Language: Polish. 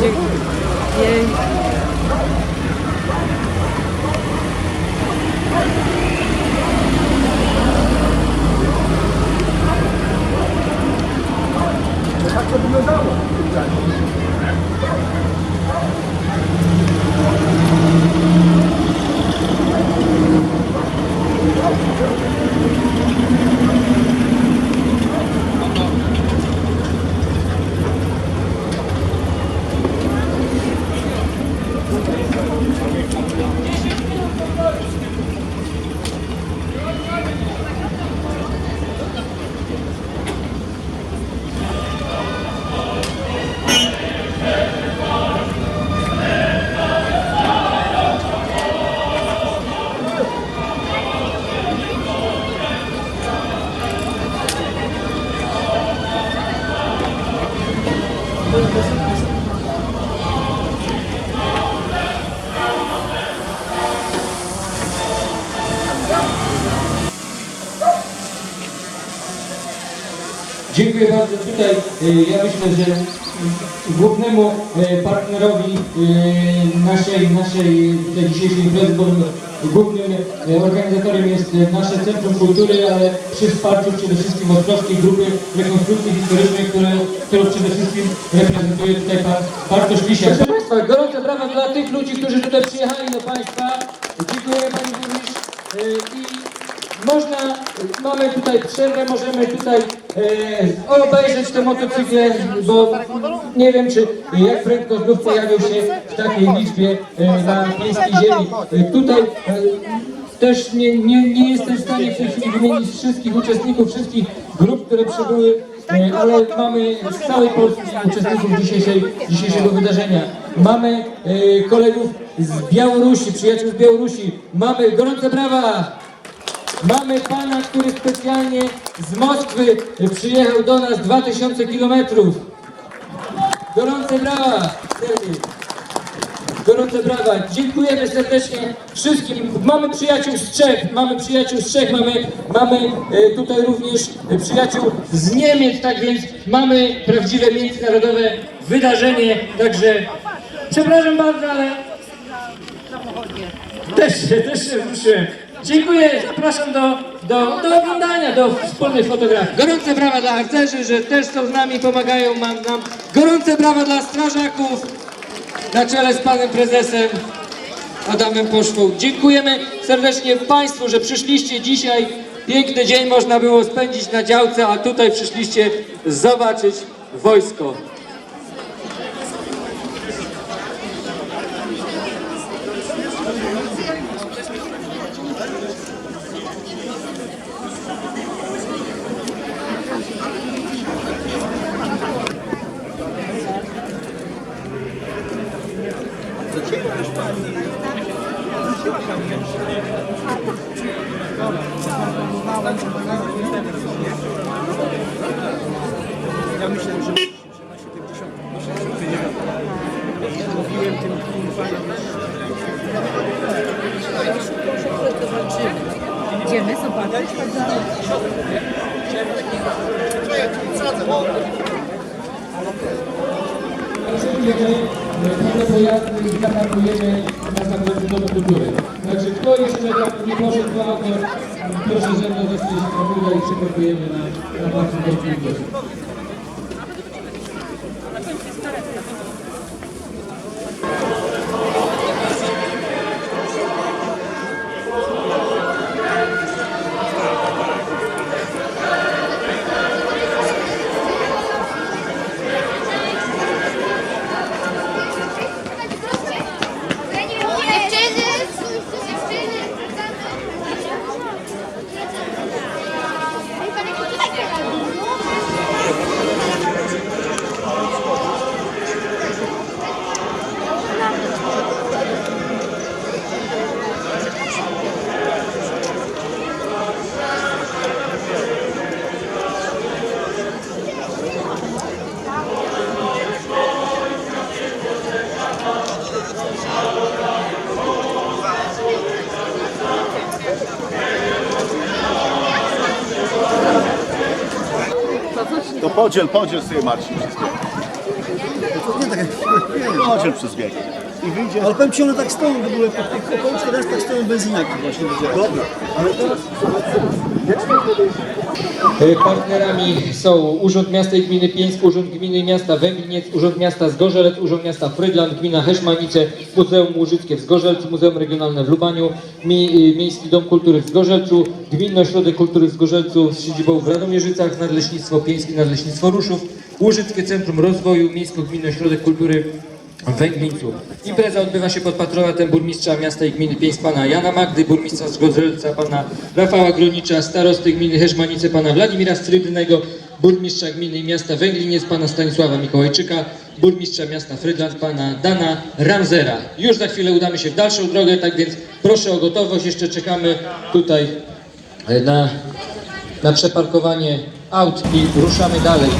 magic. Yay. Dziękuję bardzo. Tutaj y, ja myślę, że głównemu y, partnerowi y, naszej, naszej tej dzisiejszej imprezy, głównym organizatorem jest nasze Centrum Kultury, ale przy wsparciu przede wszystkim Ostrowskiej Grupy Rekonstrukcji Historycznej, które, którą przede wszystkim reprezentuje tutaj pan Bartosz Lisiak. Proszę Państwa, gorące brawa dla tych ludzi, którzy tutaj przyjechali do Państwa. Dziękuję Pani Burmistrz. Można, mamy tutaj przerwę, możemy tutaj e, obejrzeć te motocykle, bo nie wiem, czy jak prędko znów pojawią się w takiej liczbie e, na miejskiej ziemi. E, tutaj e, też nie, nie, nie jestem w stanie w tej chwili wymienić wszystkich uczestników, wszystkich grup, które przybyły, e, ale mamy z całej Polski uczestników dzisiejszej, dzisiejszego wydarzenia. Mamy e, kolegów z Białorusi, przyjaciół z Białorusi. Mamy gorące brawa! Mamy pana, który specjalnie z Moskwy przyjechał do nas 2000 kilometrów. Gorące brawa! Sergiej. Gorące brawa. Dziękujemy serdecznie wszystkim. Mamy przyjaciół z Czech, mamy przyjaciół z Czech, mamy, mamy e, tutaj również przyjaciół z Niemiec, tak więc mamy prawdziwe międzynarodowe wydarzenie. Także przepraszam bardzo, ale też się, też się wzruszyłem. Dziękuję, zapraszam do, do, do oglądania, do wspólnej fotografii. Gorące brawa dla harcerzy, że też są z nami, pomagają nam. nam. Gorące brawa dla strażaków na czele z panem prezesem Adamem Poszwą. Dziękujemy serdecznie Państwu, że przyszliście dzisiaj. Piękny dzień można było spędzić na działce, a tutaj przyszliście zobaczyć wojsko. Ja myślałem, że że na 70 nie Mówiłem tym panom, Idziemy zobaczyć. Same pojazdy i zaparkujemy na zakończeniu Domu Kultury. Także kto jeszcze tak nie poszedł do auto, proszę ze mną zostać samochodu i przeparkujemy na, na placu Domu Podziel, podziel sobie Marcin przez wiek. Podziel przez wiek. I wyjdzie. Ale powiem Ci, one tak stoją w ogóle, po tych około 14 tak stoją benzyniaki właśnie widziałem. Dobra, ale teraz E, Partnerami są Urząd Miasta i Gminy Pieńsk, Urząd Gminy Miasta Węgliniec, Urząd Miasta Zgorzelec, Urząd Miasta Frydland, Gmina Heszmanice, Muzeum Łużyckie w Zgorzelcu, Muzeum Regionalne w Lubaniu, Mi, y, Miejski Dom Kultury w Zgorzelcu, Gminny Ośrodek Kultury w Zgorzelcu z siedzibą w Radomierzycach, Nadleśnictwo Pieńskie, Nadleśnictwo Ruszów, Łużyckie Centrum Rozwoju, Miejsko-Gminny Ośrodek Kultury w Węglińcu. Impreza odbywa się pod patronatem burmistrza miasta i gminy Pieńsk pana Jana Magdy, burmistrza Zgorzelca pana Rafała Gronicza, starosty gminy Herzmanice pana Władimira Strybnego, burmistrza gminy miasta Węgliniec pana Stanisława Mikołajczyka, burmistrza miasta Frydland pana Dana Ramzera. Już za chwilę udamy się w dalszą drogę, tak więc proszę o gotowość. Jeszcze czekamy tutaj e, na, na przeparkowanie aut i ruszamy dalej.